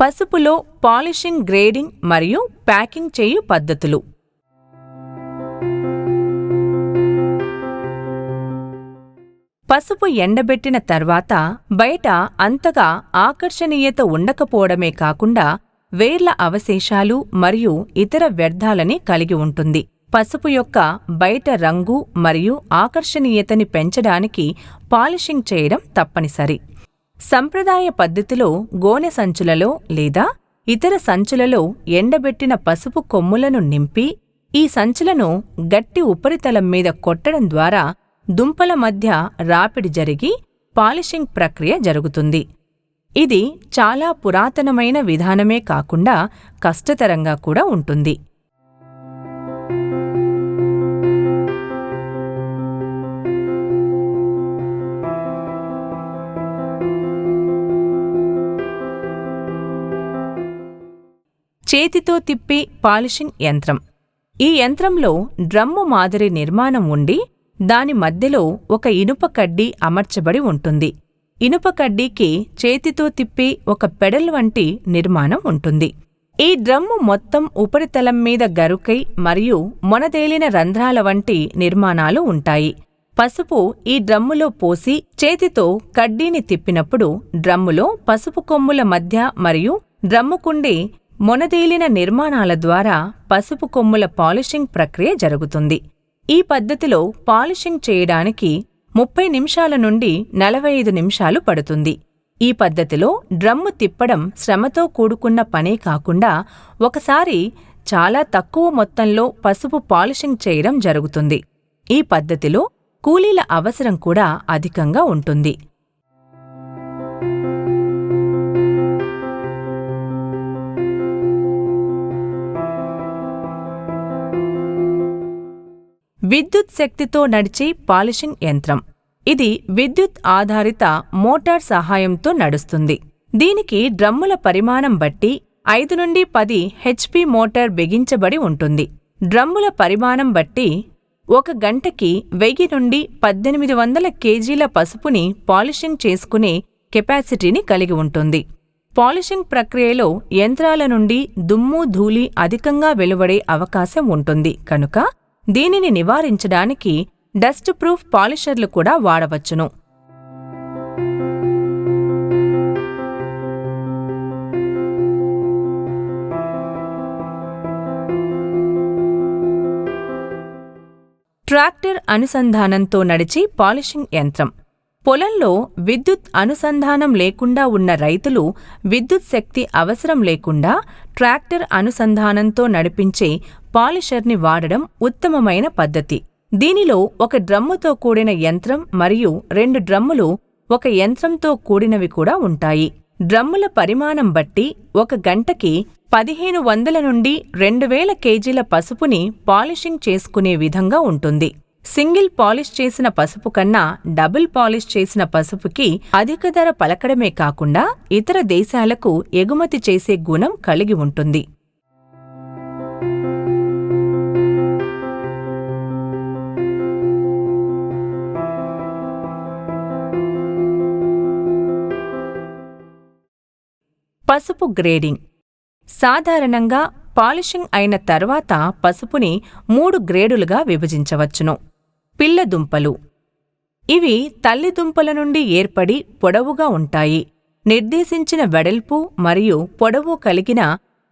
పసుపులో polishing grading మరియు packing చేయు పద్ధతులు. పసుపు ఎండబెట్టిన తర్వాత బయట అంతగా ఆకర్షణీయత ఉండకపోవడమే కాకుండా వేర్ల అవశేషాలు మరియు ఇతర వ్యర్థాలని కలిగి ఉంటుంది. పసుపు యొక్క బయట రంగు మరియు ఆకర్షణీయతని పెంచడానికి పాలిషింగ్ చేయడం తప్పనిసరి. సంప్రదాయ పద్ధతిలో గోనె సంచులలో లేదా ఇతర సంచులలో ఎండబెట్టిన పసుపు కొమ్ములను నింపి ఈ సంచులను గట్టి ఉపరితలం మీద కొట్టడం ద్వారా దుంపల మధ్య రాపిడి జరిగి పాలిషింగ్ ప్రక్రియ జరుగుతుంది. ఇది చాలా పురాతనమైన విధానమే కాకుండా కష్టతరంగా కూడా ఉంటుంది. చేతితో తిప్పే పాలిషింగ్ యంత్రం. ఈ యంత్రంలో డ్రమ్ము మాదిరి నిర్మాణం ఉండి దాని మధ్యలో ఒక ఇనుప కడ్డీ అమర్చబడి ఉంటుంది. ఇనుప కడ్డీకి చేతితో తిప్పే ఒక పెడల్ వంటి నిర్మాణం ఉంటుంది. ఈ డ్రమ్ము మొత్తం ఉపరితలం మీద గరుకై మరియు మొనదేలిన రంధ్రాల వంటి నిర్మాణాలు ఉంటాయి. పసుపు ఈ డ్రమ్ములో పోసి చేతితో కడ్డీని తిప్పినప్పుడు డ్రమ్ములో పసుపు కొమ్ముల మధ్య మరియు డ్రమ్ముకుండి మొనదేలిన నిర్మాణాల ద్వారా పసుపు కొమ్ముల పాలిషింగ్ ప్రక్రియ జరుగుతుంది. ఈ పద్ధతిలో పాలిషింగ్ చేయడానికి ముప్పై నిమిషాల నుండి నలభై ఐదు నిమిషాలు పడుతుంది. ఈ పద్ధతిలో డ్రమ్ము తిప్పడం శ్రమతో కూడుకున్న పనే కాకుండా ఒకసారి చాలా తక్కువ మొత్తంలో పసుపు పాలిషింగ్ చేయడం జరుగుతుంది. ఈ పద్ధతిలో కూలీల అవసరం కూడా అధికంగా ఉంటుంది. విద్యుత్ శక్తితో నడిచే పాలిషింగ్ యంత్రం. ఇది విద్యుత్ ఆధారిత మోటార్ సహాయంతో నడుస్తుంది. దీనికి డ్రమ్ముల పరిమాణం బట్టి ఐదు నుండి పది హెచ్పి మోటార్ బిగించబడి ఉంటుంది. డ్రమ్ముల పరిమాణం బట్టి ఒక గంటకి వెయ్యి నుండి పద్దెనిమిది వందల కేజీల పసుపుని పాలిషింగ్ చేసుకునే కెపాసిటీని కలిగి ఉంటుంది. పాలిషింగ్ ప్రక్రియలో యంత్రాల నుండి దుమ్ము ధూళి అధికంగా వెలువడే అవకాశం ఉంటుంది. కనుక దీనిని నివారించడానికి డస్ట్ ప్రూఫ్ పాలిషర్లు కూడా వాడవచ్చును. ట్రాక్టర్ అనుసంధానంతో నడిచి పాలిషింగ్ యంత్రం. పొలంలో విద్యుత్ అనుసంధానం లేకుండా ఉన్న రైతులు విద్యుత్ శక్తి అవసరం లేకుండా ట్రాక్టర్ అనుసంధానంతో నడిపించే పాలిషర్ని వాడడం ఉత్తమమైన పద్ధతి. దీనిలో ఒక డ్రమ్ముతో కూడిన యంత్రం మరియు రెండు డ్రమ్ములు ఒక యంత్రంతో కూడినవి కూడా ఉంటాయి. డ్రమ్ముల పరిమాణం బట్టి ఒక గంటకి పదిహేను వందల నుండి రెండు వేల కేజీల పసుపుని పాలిషింగ్ చేసుకునే విధంగా ఉంటుంది. సింగిల్ పాలిష్ చేసిన పసుపు కన్నా డబుల్ పాలిష్ చేసిన పసుపుకి అధిక ధర పలకడమే కాకుండా ఇతర దేశాలకు ఎగుమతి చేసే గుణం కలిగి ఉంటుంది. పసుపు గ్రేడింగ్. సాధారణంగా పాలిషింగ్ అయిన తర్వాత పసుపుని మూడు గ్రేడులుగా విభజించవచ్చును. పిల్లదుంపలు ఇవి తల్లిదుంపల నుండి ఏర్పడి పొడవుగా ఉంటాయి. నిర్దేశించిన వెడల్పు మరియు పొడవు కలిగిన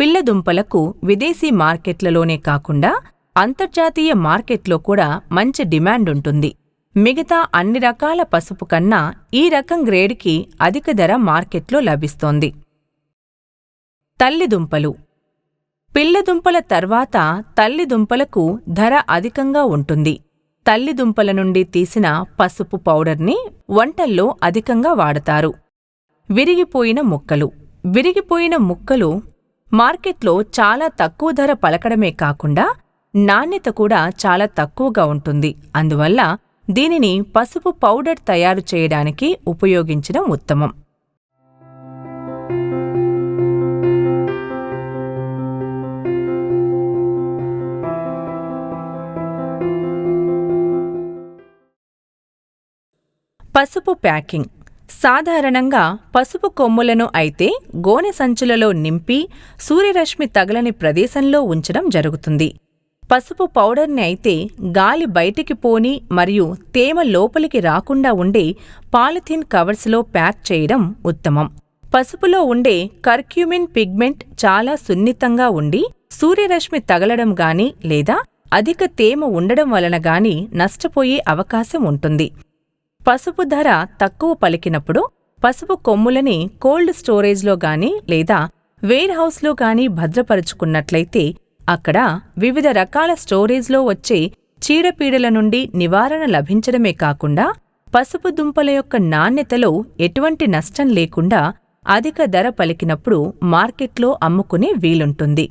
పిల్లదుంపలకు విదేశీ మార్కెట్లలోనే కాకుండా అంతర్జాతీయ మార్కెట్లో కూడా మంచి డిమాండ్ ఉంటుంది. మిగతా అన్ని రకాల పసుపు కన్నా ఈ రకం గ్రేడ్కి అధిక ధర మార్కెట్లో లభిస్తోంది. తల్లిదుంపలు పిల్లదుంపల తర్వాత తల్లిదుంపలకు ధర అధికంగా ఉంటుంది. తల్లిదుంపల నుండి తీసిన పసుపు పౌడర్ని వంటల్లో అధికంగా వాడతారు. విరిగిపోయిన ముక్కలు. విరిగిపోయిన ముక్కలు మార్కెట్లో చాలా తక్కువ ధర పలకడమే కాకుండా నాణ్యత కూడా చాలా తక్కువగా ఉంటుంది. అందువల్ల దీనిని పసుపు పౌడర్ తయారు చేయడానికి ఉపయోగించడం ఉత్తమం. పసుపు ప్యాకింగ్. సాధారణంగా పసుపు కొమ్ములను అయితే గోనె సంచులలో నింపి సూర్యరశ్మి తగలని ప్రదేశంలో ఉంచడం జరుగుతుంది. పసుపు పౌడర్ని అయితే గాలి బయటికి పోని మరియు తేమ లోపలికి రాకుండా ఉండే పాలిథిన్ కవర్స్లో ప్యాక్ చేయడం ఉత్తమం. పసుపులో ఉండే కర్క్యూమిన్ పిగ్మెంట్ చాలా సున్నితంగా ఉండి సూర్యరశ్మి తగలడం గాని లేదా అధిక తేమ ఉండడం వలన గాని నష్టపోయే అవకాశం ఉంటుంది. పసుపు ధర తక్కువ పలికినప్పుడు పసుపు కొమ్ములని కోల్డ్ స్టోరేజ్లో గాని లేదా వేర్ హౌస్లో గాని భద్రపరుచుకున్నట్లయితే అక్కడ వివిధ రకాల స్టోరేజ్లో వచ్చే చీడపీడల నుండి నివారణ లభించడమే కాకుండా పసుపు దుంపల యొక్క నాణ్యతలో ఎటువంటి నష్టం లేకుండా అధిక ధర పలికినప్పుడు మార్కెట్లో అమ్ముకునే వీలుంటుంది.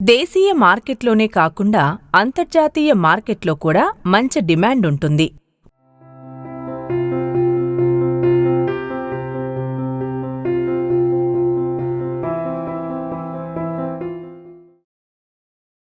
దేశీయ మార్కెట్లోనే కాకుండా అంతర్జాతీయ మార్కెట్లో కూడా మంచి డిమాండ్ ఉంటుంది.